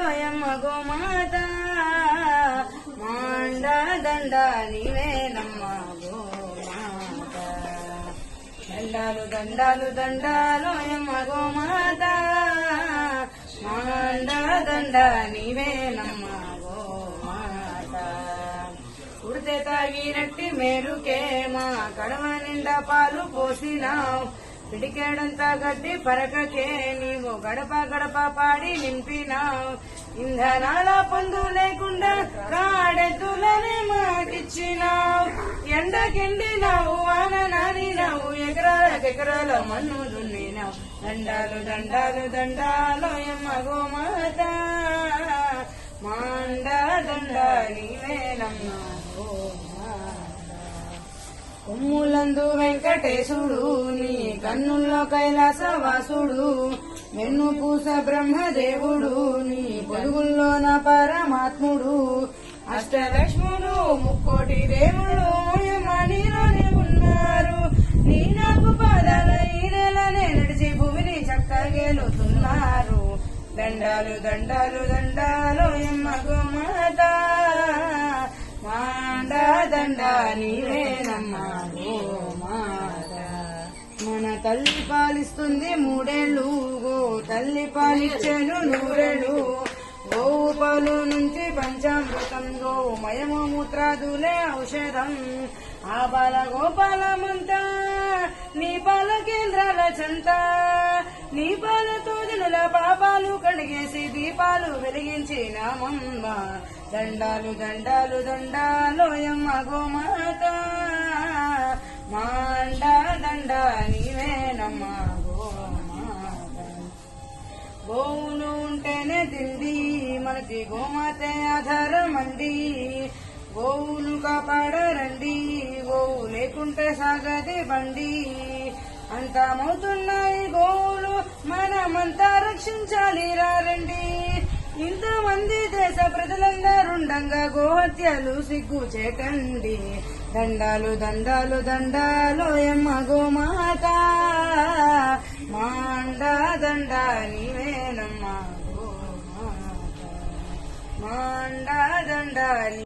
లోయమ్మ గోమాత మాండ దండ నీవేనమ్మ గోమాత దండాలు దండాలు దండాలోయమ్మ గోమాత మాండ దండ నీవేనమ్మ గోమాత ఉడితే తాగినట్టి మేలుకే మా కడవ నిండా పాలు పోసినావు పిడికేడంతా గడ్డి పరకకే నీవు గడప గడప పాడి నింపినావు. ఇంధనాల పొందు లేకుండా కాడెద్దులనే మాకిచ్చినావు. ఎండకెండినావు వాన నానినావు ఎకరాలకెకరాల మన్ను దున్నినావు. దండాలు దండాలు దండాలు ఎమ్మ గోమాత. మాండ దండాలి నీవేనమ్మ కొమ్ముల నందు వెంకటేశుడు నీ కన్నుల్లో కైలాసవాసుడు వెన్ను పూస బ్రహ్మదేవుడు నీ నా పరమాత్ముడు అష్టలక్ష్ముడు ముక్కోటి దేవుడు యమనిలోనే ఉన్నారు. నీ నాకు పాదాల ఈ నెలనే నడిచి భూమిని చక్కగేలుతున్నారు దండాలు దండాలు దండాలు ఎమ్మకు మాత మాండా దండా నీవేనమ్మా. తల్లి పాలిస్తుంది మూడేళ్ళు. గో తల్లి పాలిచ్చాను నూరేళ్ళు. గోవు పాలు నుంచి పంచామృతం గోవు మయము మూత్రాదులే ఔషధం. ఆ బాల గోపాలమంతా నీ పాల కేంద్రాల చెంత నీ పాలతో జనుల పాపాలు కడిగేసి దీపాలు వెలిగించి నామమ్మ. దండాలు దండాలు దండాలోయమ్మ గోమాత. మాండ దండాని నీవేనమ్మ గోవులు ఉంటేనే తిండి మనకి గోమాతే ఆధారం గోవును గోవులు కాపాడరండి గోవు లేకుంటే సాగది బండి. అంతమవుతున్నాయి గోవులు మనమంతా రక్షించాలి రండి ఇంతమంది దేశ ప్రజలందరుండంగా గోహత్యలు సిగ్గు చేకండి. దండాలు దండాలు దండాలు ఎమ్మ గోమాత. దండాని వేనమ్మా మాండా దండాని